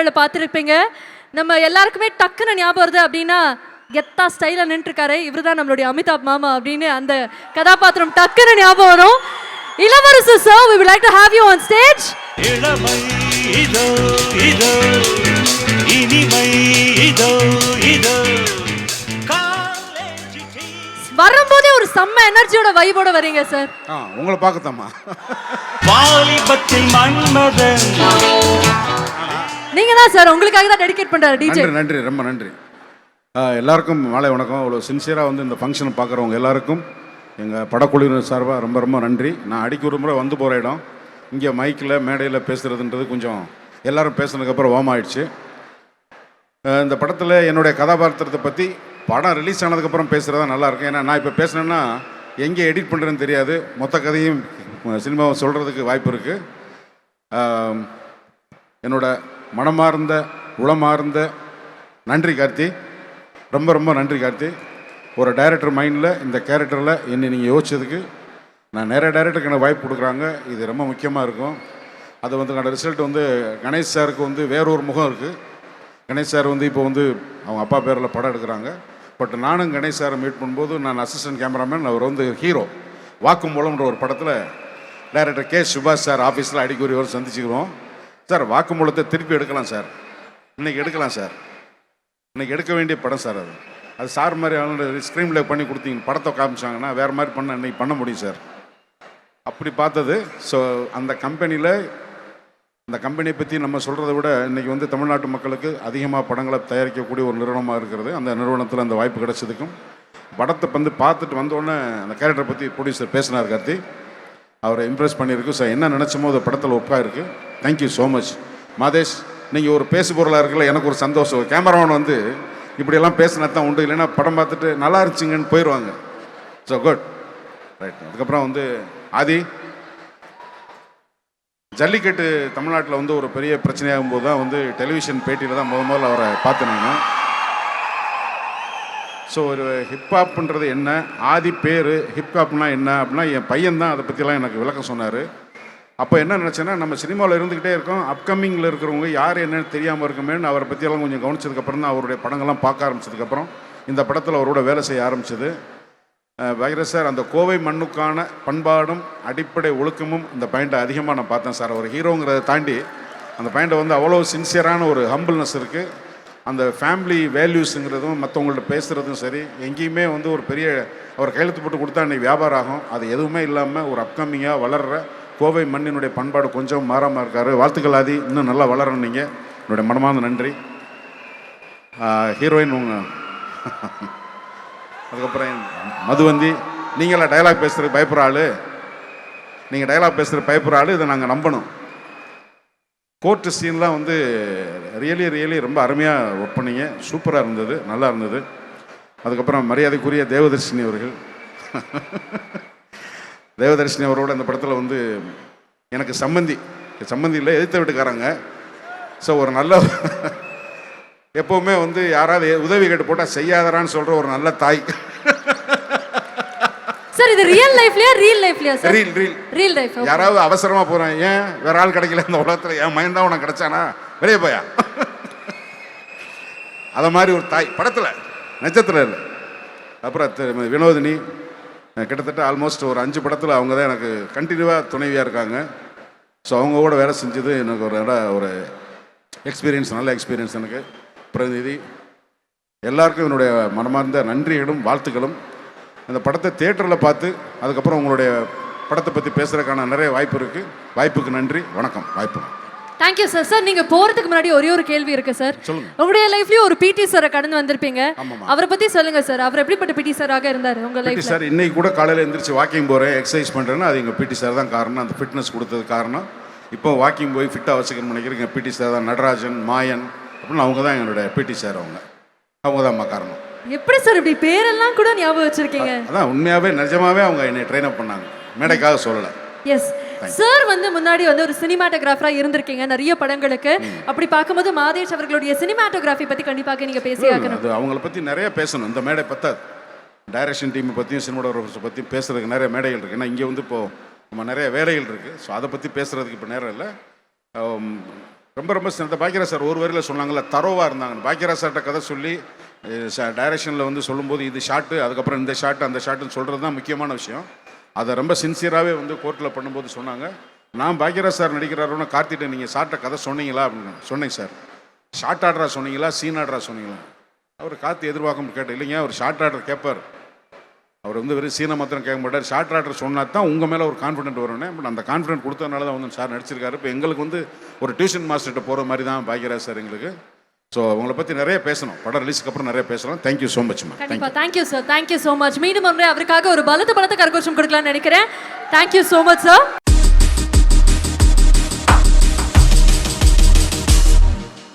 படங்களில் பார்த்துருப்பீங்க. நம்ம எல்லாருக்குமே டக்குன்னு ஞாபகம் வருது அப்படின்னா கெத்தா ஸ்டைலாக நின்றுருக்காரு இவர் தான் நம்மளுடைய அமிதாப் மாமா அப்படின்னு அந்த கதாபாத்திரம் டக்குன்னு ஞாபகம் வரும். Ilavarasu sir we would like to have you on stage. இளமை இதோ இதோ இனிமை இதோ இதோ. வரும்போதே ஒரு செம்ம எனர்ஜியோட வைபோட வரீங்க சார் உங்களை பார்க்கத்தாம்மா. வாலிபத்தில் மன்மதன். நீங்க தான் சார் உங்களுக்காக தான் டெடிகேட் பண்றாரு டிஜே நன்றி நன்றி ரொம்ப நன்றி. எல்லாருக்கும் மாலை வணக்கம். அவ்வளோ சின்சியராக வந்து இந்த ஃபங்க்ஷனை பார்க்குறவங்க எல்லாருக்கும் எங்கள் படக்குழுவினர் சார்பாக ரொம்ப ரொம்ப நன்றி. நான் அடிக்க ஒரு முறை வந்து போகிற இடம். இங்கே மைக்கில் மேடையில் பேசுகிறதுன்றது கொஞ்சம் எல்லாரும் பேசுனதுக்கப்புறம் ஓம் ஆயிடுச்சு. இந்த படத்தில் என்னுடைய கதாபாத்திரத்தை பற்றி படம் ரிலீஸ் ஆனதுக்கப்புறம் பேசுகிறதா நல்லாயிருக்கும் ஏன்னா நான் இப்போ பேசுனேன்னா எங்கே எடிட் பண்ணுறேன்னு தெரியாது. மொத்த கதையும் சினிமாவை சொல்கிறதுக்கு வாய்ப்பு இருக்குது என்னோடய மனமார்ந்த உளமார்ந்த நன்றி கார்த்தி. ரொம்ப ரொம்ப நன்றி கார்த்தி. ஒரு டைரக்டர் மைண்டில் இந்த கேரக்டரில் என்னை நீங்கள் யோசிச்சதுக்கு நான் நிறைய டைரக்டருக்கு எனக்கு வாய்ப்பு கொடுக்குறாங்க. இது ரொம்ப முக்கியமாக இருக்கும். அது வந்து ரிசல்ட் வந்து கணேஷ் சாருக்கு வந்து வேறொரு முகம் இருக்குது கணேஷ் சார் வந்து இப்போ வந்து அவங்க அப்பா பேரில் படம் எடுக்கிறாங்க. பட் நானும் கணேஷ் சாரை மீட் பண்ணும்போது நான் அசிஸ்டன்ட் கேமராமேன் அவர் வந்து ஹீரோ வாக்குமூலம்ன்ற ஒரு படத்தில் டைரக்டர் கே. சுபாஷ் சார் ஆஃபீஸில் அடிக்கடி ஒரு சந்திச்சுக்கிறோம். சார் வாக்குமூலத்தை திருப்பி எடுக்கலாம் சார். இன்னைக்கு எடுக்கலாம் சார். இன்னைக்கு எடுக்க வேண்டிய படம் சார் அது. அது சார் மாதிரி அவங்க ஸ்க்ரீனில் பண்ணி கொடுத்தீங்க படத்தை காமிச்சாங்கன்னா வேறு மாதிரி பண்ண இன்னைக்கு பண்ண முடியும் சார். அப்படி பார்த்தது ஸோ அந்த கம்பெனியில் அந்த கம்பெனியை பற்றி நம்ம சொல்கிறத விட இன்றைக்கி வந்து தமிழ்நாட்டு மக்களுக்கு அதிகமாக படங்களை தயாரிக்கக்கூடிய ஒரு நிறுவனமாக இருக்கிறது. அந்த நிறுவனத்தில் அந்த வாய்ப்பு கிடச்சதுக்கும் படத்தை வந்து பார்த்துட்டு வந்தோடனே அந்த கேரக்டரை பற்றி ப்ரொடியூசர் பேசினார் கார்த்தி. அவரை இம்ப்ரெஸ் பண்ணியிருக்கு. ஸோ என்ன நினச்சமோ அது படத்தில் ஒப்பாக இருக்குது தேங்க்யூ ஸோ மச் மாதேஷ் நீங்கள் ஒரு பேசு பொருளாக இருக்கல எனக்கு ஒரு சந்தோஷம். கேமராமேன் வந்து இப்படியெல்லாம் பேசினா தான் உண்டு இல்லைன்னா படம் பார்த்துட்டு நல்லா இருந்துச்சுங்கன்னு போயிடுவாங்க ஸோ குட் ரைட் அதுக்கப்புறம் வந்து ஆதி ஜல்லிக்கட்டு தமிழ்நாட்டில் வந்து ஒரு பெரிய பிரச்சனையாகும் போது தான் வந்து டெலிவிஷன் பேட்டியில் தான் முத முதல்ல அவரை பார்த்தேன் ஸோ ஒரு ஹிப்ஹாப்ன்றது என்ன? ஆதி பேர் ஹிப்ஹாப்னா என்ன? அப்படின்னா என் பையன் தான் அதை பற்றிலாம் எனக்கு விளக்கம் சொன்னார். அப்போ என்ன நினச்சேன்னா நம்ம சினிமாவில் இருந்துக்கிட்டே இருக்கோம். அப்கமிங்கில் இருக்கிறவங்க யார் என்னன்னு தெரியாமல் இருக்குமேன்னு அவரை பற்றியெல்லாம் கொஞ்சம் கவனிச்சதுக்கப்புறம் தான் அவருடைய படங்கள்லாம் பார்க்க ஆரம்பிச்சதுக்கப்புறம் இந்த படத்தில் அவரோட வேலை செய்ய ஆரம்பிச்சது. வைரஸ் சார் அந்த கோவை மண்ணுக்கான பண்பாடும் அடிப்படை ஒழுக்கமும் இந்த பாயிண்ட்டை அதிகமாக நான் பார்த்தேன் சார். ஒரு ஹீரோங்கிறத தாண்டி அந்த பாயிண்ட்டை வந்து அவ்வளோ சின்சியரான ஒரு ஹம்பிள்னஸ் இருக்குது அந்த ஃபேமிலி வேல்யூஸுங்கிறதும் மற்றவங்கள்ட்ட பேசுகிறதும் சரி எங்கேயுமே வந்து ஒரு பெரிய அவர் கையெழுத்து போட்டு கொடுத்தா அன்றைக்கி வியாபாரம் ஆகும். அது எதுவுமே இல்லாமல் ஒரு அப்கமிங்காக வளர்கிற கோவை மண்ணினுடைய பண்பாடு கொஞ்சம் மாறாமல் இருக்கார். வாழ்த்துக்கள் ஆதி. இன்னும் நல்லா வளரணும் நீங்கள் என்னுடைய மனமார்ந்த நன்றி. ஹீரோயின் உங்க அதுக்கப்புறம் மதுவந்தி. நீங்களா டயலாக் பேசுகிறதுக்கு பயப்படுற ஆள். நீங்கள் டைலாக் பேசுகிற பயப்படுற ஆள். இதை நாங்கள் நம்பணும். கோர்ட்டு சீன்லாம் வந்து ரியலி ரியலி ரொம்ப அருமையாக ஒர்க் பண்ணீங்க. சூப்பராக இருந்தது. நல்லா இருந்தது. அதுக்கப்புறம் மரியாதைக்குரிய தேவதர்ஷினி அவர்கள். தேவதர்ஷினி அவரோட இந்த படத்தில் வந்து எனக்கு சம்மந்தி. சம்மந்தி இல்லை எதிர்த்த வீட்டுக்காரங்க. ஸோ ஒரு நல்ல எப்போவுமே வந்து யாராவது உதவி கேட்டு போட்டால் செய்யாதரான்னு சொல்கிற ஒரு நல்ல தாய். சார் இது ரியல் லைஃப்லயா real லைஃப்லயா sir reel reel real life யாராவது அவசரமாக போகிறேன் ஏன் வேற ஆள் கிடைக்கல இந்த உலகத்தில்? என் மயன் தான் உனக்கு கிடைச்சானா? வெளியே போயா? அதை மாதிரி ஒரு தாய். படத்தில் நட்சத்திரம் இல்லை அப்புறம் வினோதினி கிட்டத்தட்ட ஆல்மோஸ்ட் ஒரு அஞ்சு படத்தில் அவங்க தான் எனக்கு கண்டினியூவாக துணைவியாக இருக்காங்க. ஸோ அவங்க கூட வேலை செஞ்சது எனக்கு ஒரு இட ஒரு எக்ஸ்பீரியன்ஸ் நல்ல எக்ஸ்பீரியன்ஸ் எனக்கு. பிரதிநிதி எல்லாருக்கும் என்னுடைய மனமார்ந்த நன்றிகளும் வாழ்த்துக்களும். அந்த படத்தை தேட்டரில் பார்த்து அதுக்கப்புறம் உங்களுடைய படத்தை பற்றி பேசுகிறதுக்கான நிறைய வாய்ப்பு இருக்குது வாய்ப்புக்கு நன்றி வணக்கம் வாய்ப்பு. தேங்க்யூ சார் சார் நீங்க போறதுக்கு முன்னாடி ஒரே ஒரு கேள்வி இருக்கு சார். உங்களுடைய லைஃப்லயும் ஒரு பிடி சாரை கடந்து வந்திருப்பீங்க. அவரை பத்தி சொல்லுங்க சார் அவர் எப்படிப்பட்ட பிடி சாராக இருந்தாரு உங்க பிடி லைஃப்ல சார் இன்னைக்கு கூட காலையில் எந்திரிச்சு வாக்கிங் போகிறேன் எக்ஸசைஸ் பண்ணுறேன்னா அது எங்கள் பிடி சார் தான் காரணம். அந்த ஃபிட்னஸ் கொடுத்தது காரணம். இப்போ வாக்கிங் போய் ஃபிட்டாக வச்சுக்கணும்னு நினைக்கிறேன் எங்கள் பிடி சார் தான் நடராஜன் மாயன் அப்படின்னு அவங்க தான் என்னுடைய பிடி சார் அவங்க. அவங்க தான் காரணம். எப்படி சார் இப்படி பேரெல்லாம் கூட ஞாபகம் வச்சிருக்கீங்க? அதான் உண்மையாகவே நிஜமாவே அவங்க என்னை ட்ரெயின் அப் பண்ணாங்க. மேடைக்காக சொல்லலை. எஸ் சார் வந்து முன்னாடி வந்து ஒரு சினிமாட்டோகிராஃபரா இருந்திருக்கீங்க நிறைய படங்களுக்கு. அப்படி பார்க்கும்போது மாதேஷ் அவர்களுடைய சினிமாட்டோகிராஃபி பத்தி கண்டிப்பாக நீங்க பேசி ஆகணும். அது அவங்கள பற்றி நிறைய பேசணும். இந்த மேடை பத்தாது. டைரக்ஷன் டீமை பற்றியும் சினிமாடோகிராஃபர்ஸை பற்றியும் பேசுறதுக்கு நிறைய மேடைகள் இருக்குது ஏன்னா இங்கே வந்து இப்போது நம்ம நிறைய வேலைகள் இருக்குது ஸோ அதை பற்றி பேசுகிறதுக்கு இப்போ நேரம் இல்லை. ரொம்ப ரொம்ப சிறந்த பாக்கியராஜ் சார் ஒரு வரியில் சொன்னாங்கல்ல தரோவாக இருந்தாங்க பாக்கியராஜ் சார்கிட்ட கதை சொல்லி டைரக்ஷனில் வந்து சொல்லும்போது இது ஷாட்டு அதுக்கப்புறம் இந்த ஷாட்டு அந்த ஷாட்டுன்னு சொல்கிறது தான் முக்கியமான விஷயம். அதை ரொம்ப சின்சியராகவே வந்து கோர்ட்டில் பண்ணும்போது சொன்னாங்க. நான் பாக்கியராஜ் சார் நடிக்கிறாரோன்னு கார்த்திட்ட நீங்கள் ஷார்ட்டை கதை சொன்னீங்களா? அப்படின்னு சொன்னேங்க சார். ஷார்ட் ஆர்டரா சொன்னீங்களா? சீன் ஆர்டரா சொன்னீங்களா? அவர் கார்த்தி எதிர்பார்க்க கேட்டேன். இல்லைங்க அவர் ஷார்ட் ஆர்டர் கேட்பார். அவர் வந்து வெறும் சீனை மாத்திரம் கேட்க மாட்டார். ஷார்ட் ஆர்டர் சொன்னா தான் உங்கள் மேலே ஒரு கான்ஃபிடென்ட் வரும்னே. பட் அந்த கான்ஃபிடென்ட் கொடுத்ததுனால தான் வந்து சார் நடிச்சிருக்காரு. இப்போ எங்களுக்கு வந்து ஒரு டியூஷன் மாஸ்டர்கிட்ட போகிற மாதிரி தான் பாக்கியராஜ் சார் எங்களுக்கு. ஸோ உங்களை பற்றி நிறைய பேசணும். படம் ரிலீஸ்க்கு அப்புறம் நிறைய பேசலாம். Thank you so much ma'am கண்டிப்பா. Thank you sir thank you so much மீண்டும் ஒன்றே அவருக்காக ஒரு பலத்த பலத்த கரகோஷம் கொடுக்கலாம்னு நினைக்கிறேன். Thank you so much sir